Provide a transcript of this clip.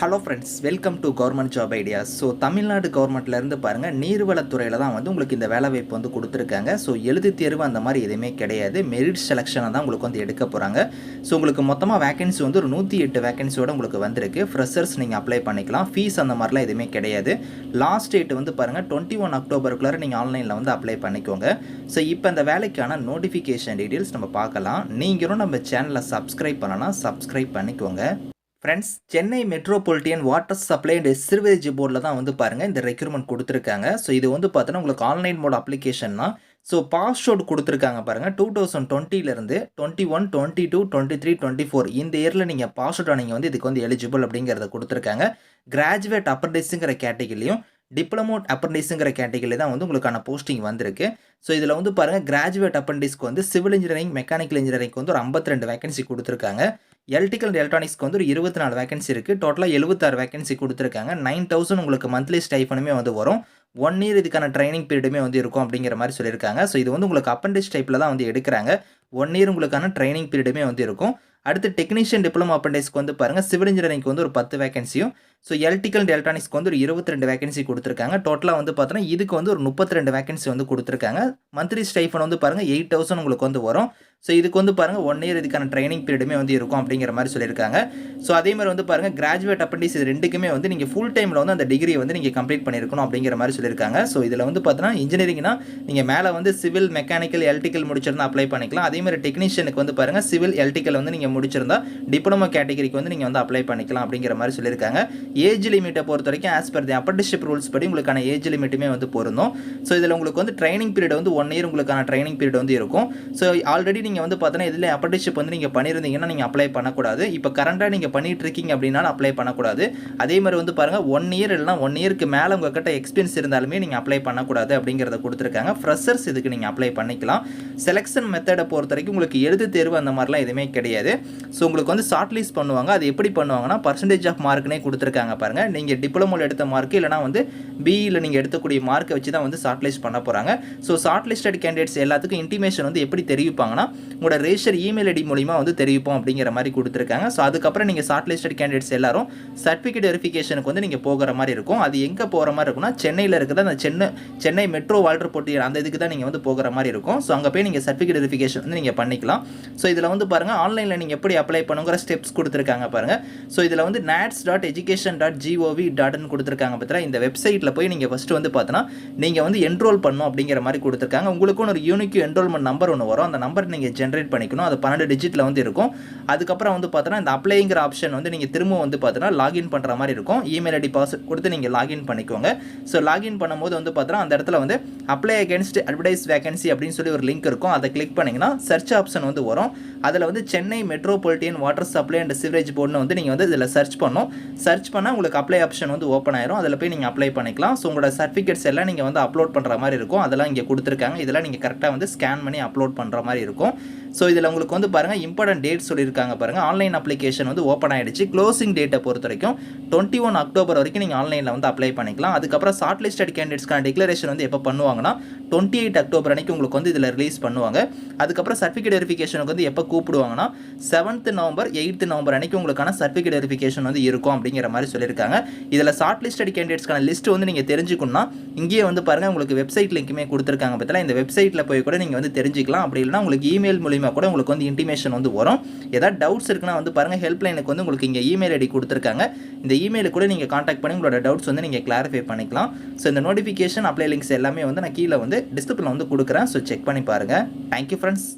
Hello friends welcome to government job ideas so Tamil Nadu கவர்மெண்ட்லேருந்து பாருங்கள் நீர்வளத்துறையில் தான் வந்து உங்களுக்கு இந்த வேலைவாய்ப்பு வந்து கொடுத்துருக்காங்க. ஸோ எழுதி தேர்வு அந்த மாதிரி எதுவுமே கிடையாது. மெரிட் செலெக்ஷனை தான் உங்களுக்கு வந்து எடுக்க போகிறாங்க ஸோ உங்களுக்கு மொத்தமாக வேகன்சி வந்து ஒரு நூற்றி எட்டு வேகன்சியோட உங்களுக்கு வந்திருக்கு. ஃப்ரெஷர்ஸ் நீங்கள் அப்ளை பண்ணிக்கலாம். ஃபீஸ் அந்த மாதிரிலாம் எதுவுமே கிடையாது. லாஸ்ட் டேட் வந்து பாருங்கள் டுவெண்ட்டி ஒன் அக்டோபருக்குள்ளே நீங்கள் ஆன்லைனில் வந்து அப்ளை பண்ணிக்கோங்க. ஸோ இப்போ இந்த வேலைக்கான நோட்டிஃபிகேஷன் டீட்டெயில்ஸ் நம்ம பார்க்கலாம். நீங்களும் நம்ம சேனலை சப்ஸ்கிரைப் பண்ணலாம். சப்ஸ்கிரைப் பண்ணிக்கோங்க. Friends Chennai metropolitan water supply and sewerage போர்டில் தான் வந்து பாருங்கள் இந்த ரெக்யூர்மெண்ட் கொடுத்துருக்காங்க. ஸோ இது வந்து பார்த்தோன்னா உங்களுக்கு ஆன்லைன் மோட் அப்ளிகேஷன்னா ஸோ பாஸ் கொடுத்துருக்காங்க பாருங்கள் two thousand டுவெண்ட்டிலேருந்து twenty one twenty two twenty three twenty four இந்த இயரில் நீங்கள் பாஸ் அவுட் நீங்கள் வந்து இதுக்கு வந்து எலிஜிபிள் அப்படிங்கிறத கொடுத்துருக்காங்க. கிராஜுவேட் அப்ரண்டிஸுங்கிற கேட்டகிரிலையும் டிப்ளமோட் அப்ரண்டிஸுங்கிற கேட்டகிரி தான் வந்து உங்களுக்கான போஸ்டிங் வந்திருக்கு. ஸோ இதில் வந்து பாருங்கள் கிராஜுவேட் அப்ரண்டிஸ்க்கு வந்து சிவில் இன்ஜினியரிங் மெக்கானிக்கல் இன்ஜினியரிங்க்கு வந்து ஒரு ஐம்பத்தி ரெண்டு வேகன்சி கொடுத்துருக்காங்க. எலக்ட்ரிக்கல் அண்ட் எலக்ட்ரானிக்ஸ்க்கு வந்து ஒரு இருபத்தி நாலு வேகன்சி இருக்குது டோட்டலாக எழுபத்தாறு வேகன்சி கொடுத்துருக்காங்க. நைன் தௌசண்ட் உங்களுக்கு மந்த்லி ஸ்டைஃபனுமே வந்து வரும். ஒன் இயர் இதுக்கான ட்ரைனிங் பீரியடுமே வந்து இருக்கும் அப்படிங்கிற மாதிரி சொல்லியிருக்காங்க. ஸோ இது வந்து உங்களுக்கு அப்பண்டிஸ் டைப்பில் தான் வந்து எடுக்கிறாங்க. ஒன் இயர் உங்களுக்கான ட்ரைனிங் பீரியடுமே வந்து இருக்கும். அடுத்து டெக்னீஷியன் டிப்ளமோ அப்பண்டிஸ்க்கு வந்து பாருங்கள் சிவில் இன்ஜினியரிங்க்கு வந்து ஒரு பத்து வேகன்சியும் ஸோ எலக்ட்ரிக்கல் அண்ட் எலக்ட்ரானிக்ஸ்க்கு வந்து ஒரு இருபத்தி ரெண்டு வேகன்சி கொடுத்துருக்காங்க. டோட்டலாக வந்து பார்த்தோன்னா இதுக்கு வந்து ஒரு முப்பத்தி ரெண்டு வேகன்சி வந்து கொடுத்துருக்காங்க. மந்த்லி ஸ்டைஃபன் வந்து பாருங்கள் எயிட் தௌசண்ட் உங்களுக்கு வந்து வரும். ஸோ இதுக்கு வந்து பாருங்கள் ஒன் இயர் இதுக்கான ட்ரைனிங் பீரியடுமே வந்து இருக்கும் அப்படிங்கிற மாதிரி சொல்லியிருக்காங்க. ஸோ அதே மாதிரி வந்து பாருங்கள் கிராஜுவேட் அப்பண்டிஸ் இது ரெண்டுக்குமே வந்து நீங்கள் ஃபுல் டைமில் வந்து அந்த டிகிரி வந்து நீங்கள் கம்ப்ளீட் பண்ணியிருக்கணும் அப்படிங்கிற மாதிரி சொல்லியிருக்காங்க. ஸோ இதில் வந்து பார்த்தீங்கன்னா இன்ஜினியரிங்னா நீங்கள் மேலே வந்து சிவில் மெக்கானிக்கல் எலக்ட்ரிக்கல் முடிச்சிருந்தா அப்ளை பண்ணிக்கலாம். அதே மாதிரி டெக்னீஷியனுக்கு வந்து பாருங்கள் சிவில் எலக்ட்ரிக்கல் வந்து நீங்கள் முடிச்சிருந்தா டிப்ளமோ கேட்டகரிக்கு வந்து நீங்கள் வந்து அப்ளை பண்ணிக்கலாம் அப்படிங்கிற மாதிரி சொல்லியிருக்காங்க. ஏஜ் லிமிட்டை பொறுத்த வரைக்கும் as per the apprenticeship rules படி உங்களுக்கான ஏஜ் லிமிட்டுமே வந்து பொருந்தும். ஸோ இதில் உங்களுக்கு வந்து ட்ரைனிங் பீரியட் வந்து ஒன் இயர் உங்களுக்கான ட்ரைனிங் பீரியட் வந்து இருக்கும். ஸோ ஆல்ரெடி நீங்கள் வந்து பார்த்தோன்னா இதில் அப்ரண்டிஷிப் வந்து நீங்கள் பண்ணியிருந்தீங்கன்னா நீங்கள் அப்ளை பண்ணக்கூடாது. இப்போ கரண்டாக நீங்கள் பண்ணிகிட்டு இருக்கீங்க அப்படின்னாலும் அப்ளை பண்ணக்கூடாது. அதே மாதிரி வந்து பாருங்கள் ஒன் இயர் இல்லைனா ஒன் இயருக்கு மேலே உங்ககிட்ட எக்ஸ்பீரியன்ஸ் இருந்தாலுமே நீங்கள் அப்ளை பண்ணக்கூடாது அப்படிங்கிறத கொடுத்துருக்காங்க. ஃப்ரெஷர்ஸ் இதுக்கு நீங்கள் அப்ளை பண்ணிக்கலாம். செலெக்ஷன் மெத்தடை பொறுத்த வரைக்கும் உங்களுக்கு எழுது தேர்வு அந்த மாதிரிலாம் எதுவுமே கிடையாது. ஸோ உங்களுக்கு வந்து ஷார்ட் லிஸ்ட் பண்ணுவாங்க. அது எப்படி பண்ணுவாங்கன்னா பர்சன்டேஜ் ஆஃப் மார்க்னே கொடுத்துருக்காங்க பாருங்கள் நீங்கள் டிப்ளமோவில் எடுத்த மார்க் இல்லைனா வந்து பிஇயில் நீங்கள் எடுக்கக்கூடிய மார்க்கை வச்சு தான் வந்து ஷார்ட் லிஸ்ட் பண்ண போகிறாங்க ஸோ ஷார்ட் லிஸ்டட் கேண்டிடேட்ஸ் எல்லாத்துக்கும் இன்டிமேஷன் வந்து எப்படி தெரிவிப்பாங்கன்னா உங்களோட ரேஷர் இமெயில் ஐடி மூலிமா வந்து தெரிவிப்போம் அப்படிங்கிற மாதிரி கொடுத்துருக்காங்க. ஸோ அதுக்கப்புறம் நீங்கள் ஷார்ட் லிஸ்டட் கேண்டிடேட்ஸ் எல்லாரும் சர்டிஃபிகேட் வெரிஃபிகேஷனுக்கு வந்து நீங்கள் போகிற மாதிரி இருக்கும். அது எங்கே போகிற மாதிரி இருக்கும்னா சென்னையில் இருக்கிற அந்த சென்னை சென்னை மெட்ரோ வால்டர் போட்டி அந்த இதுக்கு தான் நீங்கள் வந்து போகிற மாதிரி இருக்கும். ஸோ அங்கே போய் நீங்கள் சர்டிஃபிகேட் வெரிஃபிகேஷன் வந்து நீங்கள் பண்ணிக்கலாம். ஸோ இதில் வந்து பாருங்கள் ஆன்லைனில் நீங்கள் எப்படி அப்ளை பண்ணுங்கிற ஸ்டெப்ஸ் கொடுத்துருக்காங்க பாருங்கள் ஸோ இதில் வந்து NATS dot education dot gov டாட்னு கொடுத்துருக்காங்க பார்த்தா இந்த வெப்சைட்டில் போய் நீங்கள் ஃபஸ்ட்டு வந்து பார்த்தோன்னா நீங்கள் வந்து என்ரோல் பண்ணும் அப்படிங்கிற மாதிரி கொடுத்துருக்காங்க. உங்களுக்கும் ஒரு யூனிக் என்ரோல்மெண்ட் நம்பர் ஒன்று வரும். அந்த நம்பர் நீங்கள் ஜென்ரேட் பண்ணிக்கணும். அது பன்னெண்டு டிஜிட்டில் வந்து இருக்கும். அதுக்கப்புறம் வந்து பார்த்தோன்னா இந்த அப்ளைங்கிற ஆப்ஷன் வந்து நீங்கள் திரும்ப வந்து பார்த்தோன்னா லாகின் பண்ணுற மாதிரி இருக்கும். இமெயில் ஐடி பாஸ்வேர்ட் கொடுத்து நீங்கள் லாகின் பண்ணிக்கோங்க. ஸோ லாகின் பண்ணும்போது வந்து பார்த்தோன்னா அந்த இடத்துல வந்து அப்ளை அகேன்ஸ்ட் அட்வர்டைஸ் வேகன்சி அப்படின்னு சொல்லி ஒரு லிங்க் இருக்கும். அதை கிளிக் பண்ணிங்கன்னா சர்ச் ஆப்ஷன் வந்து வரும். அதில் வந்து Chennai metropolitan water supply and sewerage போர்டுன்னு வந்து நீங்கள் வந்து இதில் சர்ச் பண்ணும். சர்ச் பண்ணால் உங்களுக்கு அப்ளை ஆப்ஷன் வந்து ஓப்பன் ஆயிரும். அதில் போய் நீங்கள் அப்ளை பண்ணிக்கலாம். ஸோ உங்களோட சர்டிஃபிகேட்ஸ் எல்லாம் நீங்கள் வந்து அப்லோட் பண்ணுற மாதிரி இருக்கும். அதெல்லாம் இங்கே கொடுத்துருக்காங்க. இதெல்லாம் நீங்கள் கரெக்டாக வந்து ஸ்கேன் பண்ணி அப்லோட் பண்ணுற மாதிரி இருக்கும். ஸோ இதில் உங்களுக்கு வந்து பாருங்கள் இம்பார்ட்டன்ட் டேட் சொல்லியிருக்காங்க பாருங்கள் ஆன்லைன் அப்ளிகேஷன் வந்து ஓப்பன் ஆகிடுச்சு க்ளோசிங் டேட்டை பொறுத்த வரைக்கும் டுவெண்ட்டி ஒன் அக்டோபர் வரைக்கும் நீங்கள் ஆன்லைனில் வந்து அப்ளை பண்ணிக்கலாம். அதுக்கப்புறம் ஷார்ட் லிஸ்டட் கேண்டிடேட்ஸ்க்கான டிக்ளரேஷன் வந்து எப்போ பண்ணுவாங்கன்னா டுவெண்ட்டி எயிட் அக்டோபர் அன்னைக்கு உங்களுக்கு வந்து இதில் ரிலீஸ் பண்ணுவாங்க. அதுக்கப்புறம் சர்டிஃபிகேட் வெரிஃபிகேஷனுக்கு வந்து எப்போ கூப்பிடுவாங்கன்னா செவன்த் நவம்பர் எயித்து நவம்பர் அன்றைக்கி உங்களுக்கான சர்டிஃபிகேட் வெரிஃபிகேஷன் வந்து இருக்கும் அப்படிங்கிற மாதிரி சொல்லியிருக்காங்க. இதில் ஷார்ட் லிஸ்டட் கேண்டிடேட்ஸ்க்கான லிஸ்ட் வந்து நீங்கள் தெரிஞ்சுக்கணும்னா இங்கேயே வந்து பாருங்கள் உங்களுக்கு வெப்சைட் லிங்க்குமே கொடுத்துருக்காங்க. பார்த்தீங்களா இந்த வெப்சைட்டில் போய் கூட நீங்கள் வந்து தெரிஞ்சிக்கலாம். அப்படி இல்லைனா உங்களுக்கு இமெயில் மூலிமா கூட உங்களுக்கு வந்து இன்டிமேஷன் வந்து வரும். ஏதாவது டவுட்ஸ் இருக்குன்னா வந்து பாருங்கள் ஹெல்ப்லைனுக்கு வந்து உங்களுக்கு இங்கே இமெயில் ஐடி கொடுத்துருக்காங்க. இந்த இமெயிலுக்கு கூட நீங்கள் காண்டாக்ட் பண்ணி உங்களோட டவுட்ஸ் வந்து நீங்கள் கிளாரிஃபை பண்ணிக்கலாம். ஸோ இந்த நோட்டிஃபிகேஷன் அப்ளை லிங்க்ஸ் எல்லாமே வந்து நான் கீழே வந்து டிஸ்கிரிப்ஷனில் வந்து கொடுக்குறேன். ஸோ செக் பண்ணி பாருங்கள் தேங்க்யூ ஃப்ரெண்ட்ஸ்